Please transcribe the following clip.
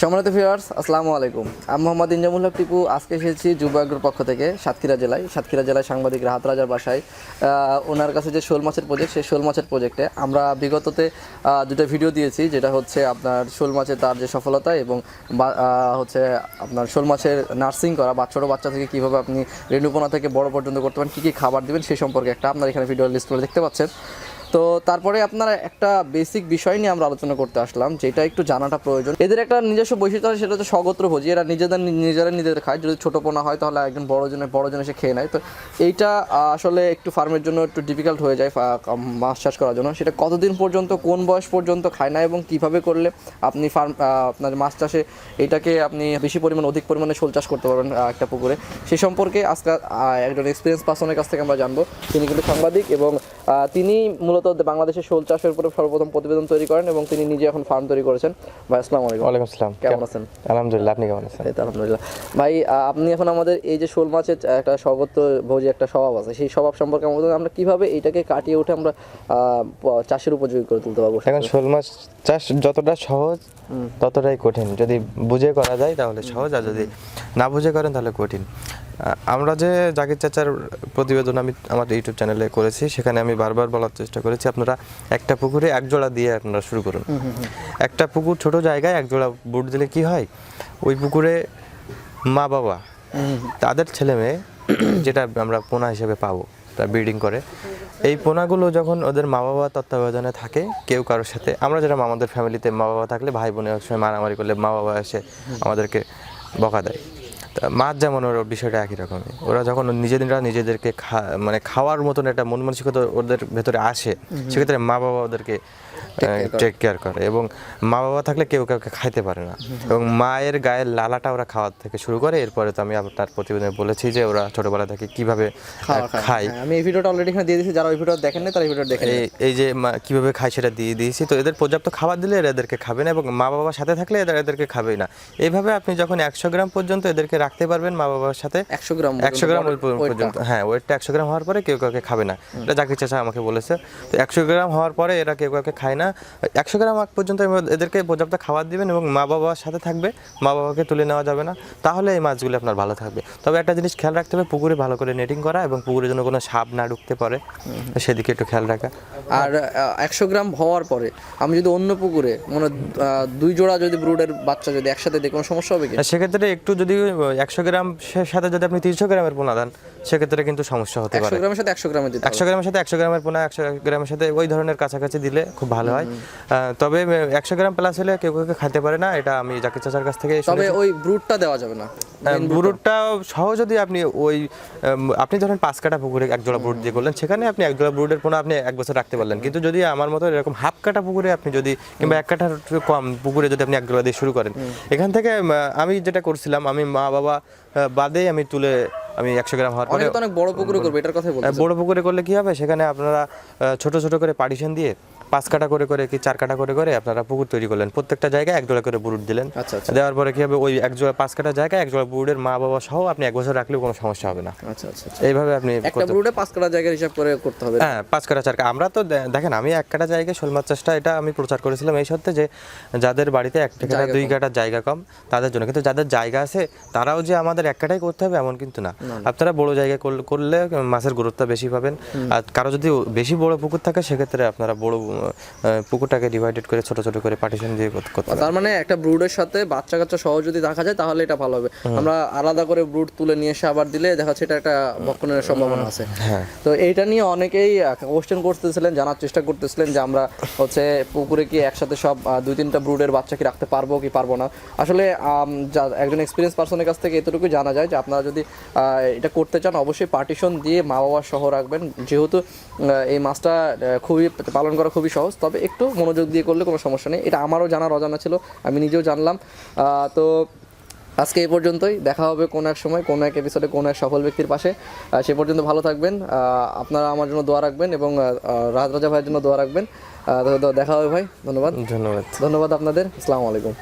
সম্মানিত ভিউয়ার্স আসসালামু আলাইকুম। আমি মোহাম্মদ ইনজামুল হক টিপু, আজকে এসেছি যুব আগ্রোর পক্ষ থেকে সাতক্ষীরা জেলায়। সাতক্ষীরা জেলায় সাংবাদিক রাহাত রাজার বাসায়। ওনার কাছে যে শোল মাছের প্রজেক্ট সেই শোল মাছের প্রজেক্টে আমরা বিগততে দুটো ভিডিও দিয়েছি, যেটা হচ্ছে আপনার শোল মাছের তার যে সফলতা এবং হচ্ছে আপনার শোল মাছের নার্সিং করা, বা ছোটো বাচ্চা থেকে কীভাবে আপনি রেণুপোনা থেকে বড় পর্যন্ত করতে পারেন, কী কী খাবার দিবেন সেই সম্পর্কে একটা আপনার এখানে ভিডিও লিস্ট করে দেখতে পাচ্ছেন। তো তারপরে আপনারা একটা বেসিক বিষয় নিয়ে আমরা আলোচনা করতে আসলাম যেটা একটু জানাটা প্রয়োজন। এদের একটা নিজস্ব বৈশিষ্ট্য আছে সেটা হচ্ছে স্বগোত্র ভোজি। এরা নিজেদের নিজেরা নিজেদের খায়। যদি ছোটো পোনা হয় তাহলে একজন বড় জনের বড় জন এসে খেয়ে নেয়। তো এইটা আসলে একটু ফার্মের জন্য একটু ডিফিকাল্ট হয়ে যায় মাছ চাষ করার জন্য। সেটা কতদিন পর্যন্ত কোন বয়স পর্যন্ত খায় না এবং কীভাবে করলে আপনি ফার্ম আপনার মাছ চাষে এটাকে আপনি বেশি পরিমাণ অধিক পরিমাণে শোল চাষ করতে পারবেন একটা পুকুরে। সে সম্পর্কে আজকে আহ, একজন এক্সপিরিয়েন্স পার্সনের কাছ থেকে আমরা জানব। তিনি কিন্তু সাংবাদিক এবং তিনি মূলত বাংলাদেশের শোল চাষের উপরে সর্বপ্রথম প্রতিবেদন তৈরি করেন এবং তিনি নিজে এখন ফার্ম তৈরি করেছেন। ভাই আসসালামু আলাইকুম। ওয়ালাইকুম আসসালাম। কেমন আছেন? আলহামদুলিল্লাহ আপনি কেমন আছেন? এই তো আলহামদুলিল্লাহ। ভাই আপনি এখন আমাদের এই যে শোল মাছের একটা স্বগত ভোজি একটা স্বভাব আছে। সেই স্বভাব সম্পর্কে আমাদের আমরা কীভাবে এটাকে কাটিয়ে উঠে আমরা চাষের উপযোগী করে তুলতে পারব এখন শোল মাছ চাষ যতটা সহজ ততটাই কঠিন। যদি বুঝে করা যায় তাহলে সহজ আর যদি না বুঝে করেন তাহলে কঠিন। আমরা যে জাকির চাচার প্রতিবেদন আমি আমার ইউটিউব চ্যানেলে করেছি সেখানে আমি বারবার বলার চেষ্টা করেছি আপনারা একটা পুকুরে এক জোড়া দিয়ে আপনারা শুরু করুন। একটা পুকুর ছোট জায়গায় এক জোড়া বুট দিলে কি হয়? ওই পুকুরে মা বাবা তাদের ছেলে মেয়ে যেটা আমরা পোনা হিসেবে পাবো তা ব্রিডিং করে। এই পোনাগুলো যখন ওদের মা বাবা তত্ত্বাবধানে থাকে কেউ কারোর সাথে আমরা যেটা আমাদের ফ্যামিলিতে মা বাবা থাকলে ভাই বোনের সময় মারামারি করলে মা বাবা এসে আমাদেরকে বকা দেয়। মাছ যেমন ওর বিষয়টা একই রকমই। ওরা যখন নিজেদেররা নিজেদেরকে মানে খাওয়ার মতন একটা মন মানসিকতা ওদের ভেতরে আসে সেক্ষেত্রে মা বাবা ওদেরকে টেক কেয়ার করে। এবং মা বাবা থাকলে কেউ কাউকে খাইতে পারে না। এবং মায়ের গায়ের লালাটা ওরা খাওয়ার থেকে শুরু করে এরপরে তো আমি আপনার প্রতিবেদনে বলেছি যে ওরা ছোটবেলা থেকে কীভাবে খায়। হ্যাঁ, আমি এই ভিডিওটা অলরেডি এখানে দিয়ে দিয়েছি যারা ওই ভিডিও দেখেন না তারা এই ভিডিও দেখেন এই যে মা- কীভাবে খায় সেটা দিয়ে দিয়েছি। তো এদের পর্যাপ্ত খাবার দিলে এরা এদেরকে খাবে না এবং মা বাবার সাথে থাকলে এদের এদেরকে খাবেই না। এইভাবে আপনি যখন একশো গ্রাম পর্যন্ত এদেরকে রাখতে পারবেন মা বাবার সাথে। একশো গ্রাম একশো গ্রাম পর্যন্ত। হ্যাঁ ওয়েটটা একশো গ্রাম হওয়ার পরে কেউ কাউকে খাবে না। এটা জাকির চাচা আমাকে বলেছে। তো একশো গ্রাম হওয়ার পরে এরা কেউ কাউকে খায় না। একশো গ্রাম আগ পর্যন্ত এদেরকে পর্যাপ্ত খাবার দিবেন এবং মা বাবার সাথে থাকবে। মা বাবাকে তুলে নেওয়া যাবে না। তাহলে এই মাছগুলো আপনার ভালো থাকবে। তবে একটা জিনিস খেয়াল রাখতে হবে পুকুরে ভালো করে নেটিং করা এবং পুকুরে যেন কোনো সাপ না ঢুকতে পারে। সেদিকে একটু খেয়াল রাখা। আর একশো গ্রাম হওয়ার পরে আমি যদি অন্য পুকুরে মানে দুই জোড়া যদি ব্রুডের বাচ্চা যদি একসাথে দিই কোনো সমস্যা হবে কি? সেক্ষেত্রে একটু যদি একশো গ্রাম সাথে যদি আপনি তিনশো গ্রামের পোনা দেন সেক্ষেত্রে কিন্তু সমস্যা হতে পারে। গ্রামের সাথে একশো গ্রামের একশো গ্রামের সাথে একশো গ্রামের পোনা একশো গ্রামের সাথে ওই ধরনের কাছাকাছি দিলে খুব ভালো হয়। তবে একশো গ্রাম প্লাস হলে কেউ কেউ খাইতে পারে না এটা আমি জাকির চাচার কাছ থেকে তবে ওই ব্রুডটা দেওয়া যাবে না বুরুটটা সহ যদি আপনি ওই আপনি ধরেন পাঁচ কাটা পুকুরে এক জোড়া বুট দিয়ে করলেন সেখানে আপনি এক জোড়া বুটের পোনা আপনি এক বছর রাখতে পারলেন। কিন্তু যদি আমার মতো এরকম হাফ কাটা পুকুরে আপনি যদি কিংবা এক কাঠার কম পুকুরে যদি আপনি এক জোড়া দিয়ে শুরু করেন এখান থেকে আমি যেটা করছিলাম আমি মা বাবা আহ, বাদেই আমি তুলে আমি একশো গ্রাম হওয়ার পরে অনেক বড় পুকুরে করবে এটার কথাই বলছি বড় পুকুরে করলে কি হবে? সেখানে আপনারা ছোট ছোট করে পার্টিশন দিয়ে পাঁচ কাটা করে করে কি চার কাটা করে করে আপনারা পুকুর তৈরি করলেন। প্রত্যেকটা জায়গায় এক জোড়া করে বুরুট দিলেন। আচ্ছা আচ্ছা। দেওয়ার পরে কি হবে? ওই এক জোড়া পাঁচ কাটা জায়গায় এক জোড়া বুরুটের মা বাবা সহ আপনি এক বছর রাখলেও কোনো সমস্যা হবে না। আচ্ছা আচ্ছা। এইভাবে আপনি একটা পাঁচ কাটা জায়গার হিসাব করে করতে হবে। হ্যাঁ পাঁচ কাটা চার কাটা। আমরা তো দেখেন আমি এক কাটা জায়গায় শোল মাছ চাষটা এটা আমি প্রচার করেছিলাম এই সত্ত্বে যে যাদের বাড়িতে এক কাটা দুই কাটা জায়গা কম তাদের জন্য। কিন্তু যাদের জায়গা আছে তারাও যে আমাদের এক কাটাই করতে হবে এমন কিন্তু না। আপনারা বড় জায়গায় করলে- মাছের গুরুত্ব বেশি পাবেন। আর কারও যদি বেশি বড় পুকুর থাকে সেক্ষেত্রে আপনারা বড় পুকুরটাকে ডিভাইডেড করে ছোট ছোট করে পার্টিশন দিয়ে করতে পারেন। তার মানে একটা ব্রুডের সাথে বাচ্চা কাচ্চা সহ যদি রাখা যায় তাহলে এটা ভালো হবে। আমরা আলাদা করে ব্রুড তুলে নিয়ে এসে আবার দিলে দেখা যাচ্ছে এটা একটা বক্ষণের সম্ভাবনা আছে। হ্যাঁ। তো এইটা নিয়ে অনেকেই কোশ্চেন করতেছিলেন জানার চেষ্টা করতেছিলেন যে আমরা হচ্ছে পুকুরে কি একসাথে সব দুই তিনটা ব্রুডের বাচ্চা কি রাখতে পারব কি পারব না? আসলে একজন এক্সপিরিয়েন্স পার্সনের কাছ থেকে এতটুকু জানা যায় যে আপনারা যদি এটা করতে চান অবশ্যই পার্টিশন দিয়ে মা বাবা সহ রাখবেন। যেহেতু এই মাছটা খুবই পালন করা খুবই সহজ। তবে একটু মনোযোগ দিয়ে করলে কোনো সমস্যা নেই। এটা আমারও জানার অজানা ছিল আমি নিজেও জানলাম। তো আজকে এই পর্যন্তই। দেখা হবে কোনো এক সময় কোনো এক এপিসোডে কোনো এক সফল ব্যক্তির পাশে। সে পর্যন্ত ভালো থাকবেন। আপনারা আমার জন্য দোয়া রাখবেন এবং আহ, রাজা ভাইয়ের জন্য দোয়া রাখবেন। দেখা হবে ভাই। ধন্যবাদ। ধন্যবাদ। ধন্যবাদ আপনাদের। আসসালামু আলাইকুম।